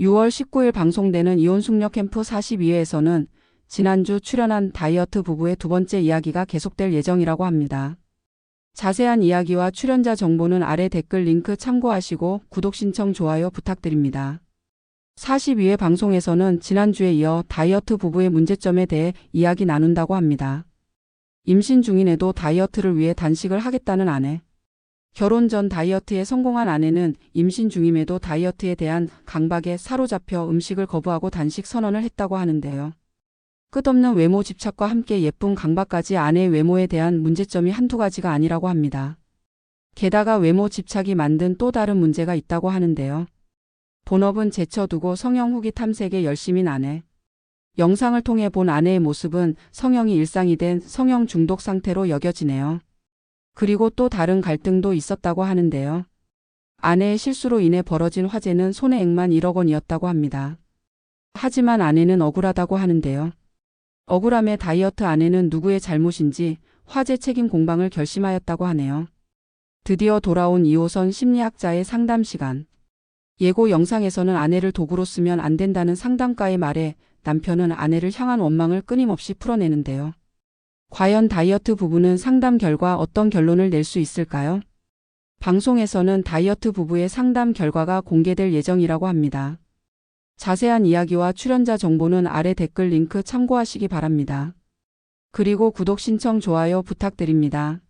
6월 19일 방송되는 이혼숙녀 캠프 42회에서는 지난주 출연한 다이어트 부부의 두 번째 이야기가 계속될 예정이라고 합니다. 자세한 이야기와 출연자 정보는 아래 댓글 링크 참고하시고 구독 신청 좋아요 부탁드립니다. 42회 방송에서는 지난주에 이어 다이어트 부부의 문제점에 대해 이야기 나눈다고 합니다. 임신 중인에도 다이어트를 위해 단식을 하겠다는 아내. 결혼 전 다이어트에 성공한 아내는 임신 중임에도 다이어트에 대한 강박에 사로잡혀 음식을 거부하고 단식 선언을 했다고 하는데요. 끝없는 외모 집착과 함께 예쁜 강박까지 아내의 외모에 대한 문제점이 한두 가지가 아니라고 합니다. 게다가 외모 집착이 만든 또 다른 문제가 있다고 하는데요. 본업은 제쳐두고 성형 후기 탐색에 열심인 아내. 영상을 통해 본 아내의 모습은 성형이 일상이 된 성형 중독 상태로 여겨지네요. 그리고 또 다른 갈등도 있었다고 하는데요. 아내의 실수로 인해 벌어진 화재는 손해액만 1억 원이었다고 합니다. 하지만 아내는 억울하다고 하는데요. 억울함에 다이어트 아내는 누구의 잘못인지 화재 책임 공방을 결심하였다고 하네요. 드디어 돌아온 2호선 심리학자의 상담 시간. 예고 영상에서는 아내를 도구로 쓰면 안 된다는 상담가의 말에 남편은 아내를 향한 원망을 끊임없이 풀어내는데요. 과연 다이어트 부부는 상담 결과 어떤 결론을 낼 수 있을까요? 방송에서는 다이어트 부부의 상담 결과가 공개될 예정이라고 합니다. 자세한 이야기와 출연자 정보는 아래 댓글 링크 참고하시기 바랍니다. 그리고 구독 신청 좋아요 부탁드립니다.